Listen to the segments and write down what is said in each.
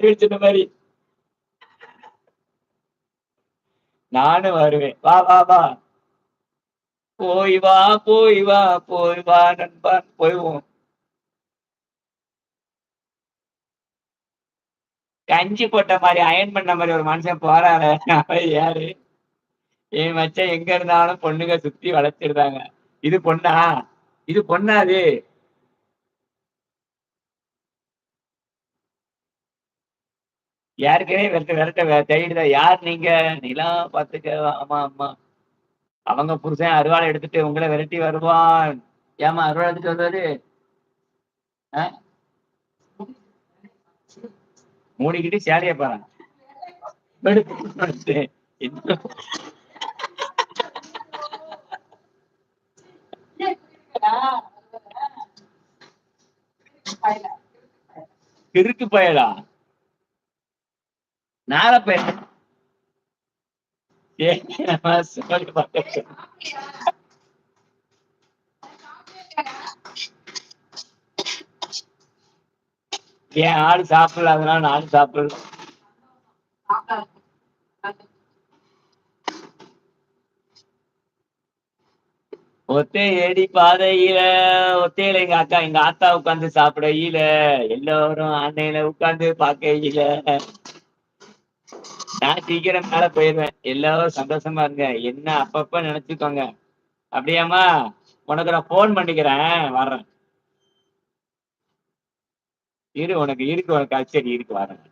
சொன்ன மாதிரி. நானும் வருவேன். வா வா வா. போய் வா போய் வா போய் வா நண்பா. போய்வோம். கஞ்சி போட்ட மாதிரி அயன் பண்ண மாதிரி ஒரு மனுஷன் போறாரு. அவன் யாரு? என் மச்சான் எங்க இருந்தாலும் பொண்ணுங்க சுத்தி வளர்த்திருந்தாங்க இது பொண்ணா? இது பொண்ணாது ஏற்கனவே யாருக்கே விரட்ட விரட்ட தேடிதான் யார் நீங்க? நிலா பாத்துக்க ஆமா ஆமா. அவங்க புருஷன் அருவாளை எடுத்துட்டு உங்களை விரட்டி வருவான். ஏமா அருவாள் எடுத்துட்டு வருவாரு? ஆ? மூடிக்கிட்டு சேலைய பாருங்க கிறுக்கு பயலா? நார பயல் ஏமா ஆடு சாப்பிடல அதனால நானும் சாப்பிடல ஒத்தே ஏடி பாதையில ஒத்தையில எங்க அக்கா எங்க ஆத்தா சாப்பிட இல்ல எல்லாரும் அன்னையில உட்காந்து பாக்க ஈல நான் சீக்கிரம் மேல போயிருவேன் எல்லாரும் சந்தோஷமா இருங்க. என்ன அப்பப்ப நினைச்சுக்கோங்க. அப்படியாம்மா? உனக்கு நான் போன் பண்ணிக்கிறேன். வர்றேன். இரு உனக்கு இருக்கு உனக்கு சரி இருக்கு வரேன்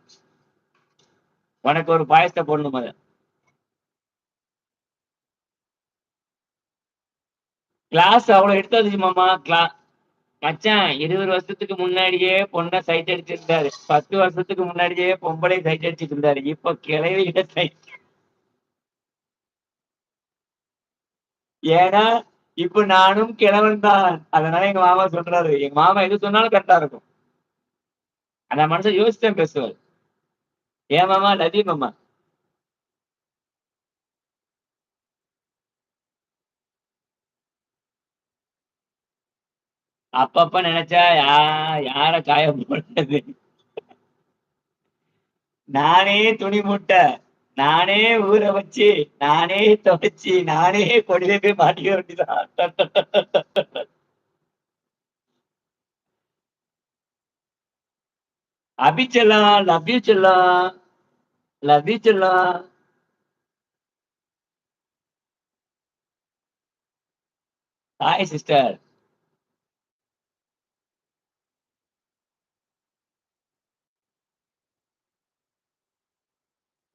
உனக்கு ஒரு பாயசத்தை போடணும் முத கிளாஸ் அவ்வளவு எடுத்தாச்சு மாமா. மச்சான் இருபது வருஷத்துக்கு முன்னாடியே பொண்ணை சைட் அடிச்சிருந்தாரு பத்து வருஷத்துக்கு முன்னாடியே பொம்பளை சைட் அடிச்சிட்டு இருந்தாரு இப்ப கிளவிகிட்ட சைட் ஏன்னா இப்ப நானும் கிழவன் தான். அதனால எங்க மாமா சொல்றாரு. எங்க மாமா எது சொன்னாலும் கரெக்டா இருக்கும். அந்த மனுஷன் யோசிச்சேன் பேசுவார். ஏன் மாமா? நதி மாமா. அப்பப்ப நினைச்சா யா யார காயம் போடுறது? நானே துணி மூட்டை நானே ஊற வச்சு நானே துவைச்சு நானே கொடியில போய் மாட்டிக்க வேண்டியதான் அபி செல்லம் லவ் யூ செல்லம் லவ் யூ செல்லம் ஹாய் சிஸ்டர்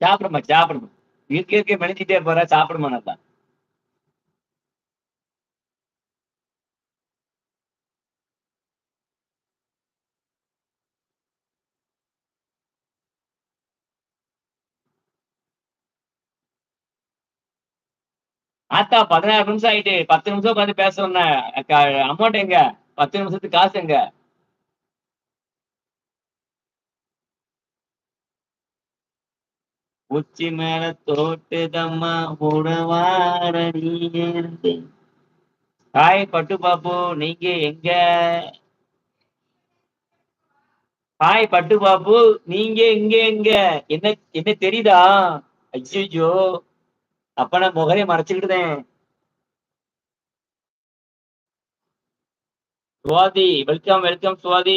சாப்பிடுமா சாப்பிடுமா. இருக்க இருக்க மெனிச்சிட்டே போற சாப்பிடுமா நல்லா. ஆத்தா பதினாறு நிமிஷம் ஆயிட்டு பத்து நிமிஷம் உட்காந்து பேச அமௌண்ட் எங்க? பத்து நிமிஷத்துக்கு காசு எங்க? உச்சி மேல தோட்டுதம்மா உடவார நீ ஹாய் பட்டு பாப்பு நீங்க எங்க? ஹாய் பட்டு பாப்பு நீங்க எங்க எங்க? என்ன என்ன தெரியுதா? ஐயோ அப்ப நான் முகரைய மறைச்சுக்கிட்டுதேன் சுவாதி வெல்கம் வெல்கம் சுவாதி.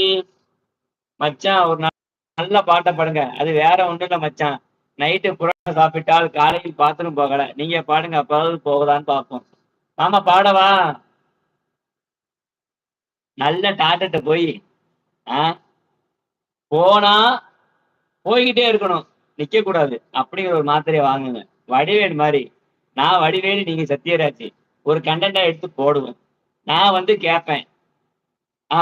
மச்சான் ஒரு ந- நல்ல பாட்டை பாடுங்க. அது வேற ஒண்ணும் இல்லை மச்சான். நைட்டு புரோட்டா சாப்பிட்டால் காலையில் பாத்ரூம் போகல. நீங்க பாடுங்க அப்பாவது போகுதான்னு பார்ப்போம். மாமா பாடவா? நல்ல டாக்டர்கிட்ட போய் ஆ? போனா போய்கிட்டே இருக்கணும். நிக்க கூடாது அப்படிங்கிற ஒரு மாத்திரையை வாங்குங்க. வடிவேல் மாதிரி. நான் வடிவேலு நீங்க சத்யராஜ். ஒரு கண்டென்ட்டா எடுத்து போடுவேன் நான் வந்து கேட்பேன் ஆ?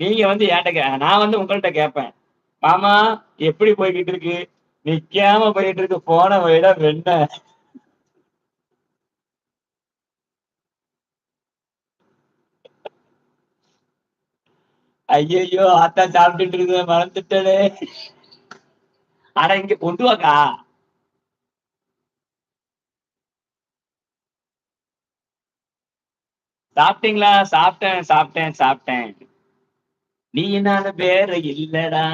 நீங்க வந்து ஏன்ட்ட கே நான் வந்து உங்கள்ட்ட கேட்பேன் மாமா எப்படி போய்கிட்டு இருக்கு? நிக்காம போயிட்டு இருக்கு போன வழியில வெண்ண. ஐயோ அத்தா சாப்பிட்டுட்டு இருக்க மறந்துட்டே அட இங்க கொண்டு வாக்கா. சாப்பிட்டீங்களா? சாப்பிட்டேன் சாப்பிட்டேன் சாப்பிட்டேன். நீ நான் வேற இல்லடா.